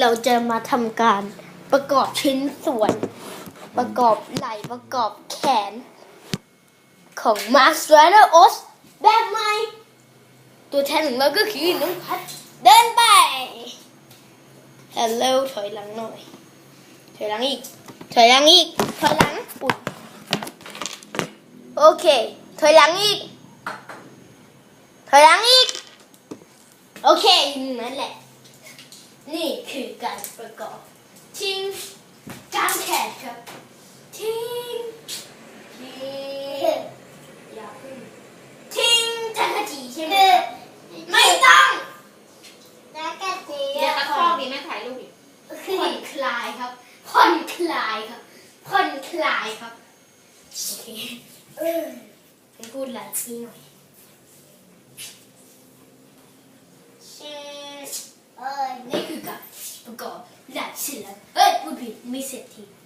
เราจะมาทำการประกอบชิ้นส่วน ประกอบไหล่ประกอบแขน ของ m a s t r i d e r o s แบบใหม่ ตัวแทนของเราก็คือน้องพัดเดินไป Hello ถอยหลังหน่อย ถอยหลังอีก ถอยหลังอีก ถอยหลังอุ่นโอเค ถอยหลังอีก ถอยหลังอีก โอเคนั่นแหละ นี่คือการประกอบทิ้งกางแขนครับทิ้งทิ้งอย่าพึ่งทิ้งจักรจีใช่ไหมครับไม่ต้องแล้วก็จีเดี๋ยวตะคอกดีแม่ถ่ายรูปดิผ่อนคลายครับผ่อนคลายครับผ่อนคลายครับโอเคเออไปพูดหลายทีหน่อย เออนี่คือกา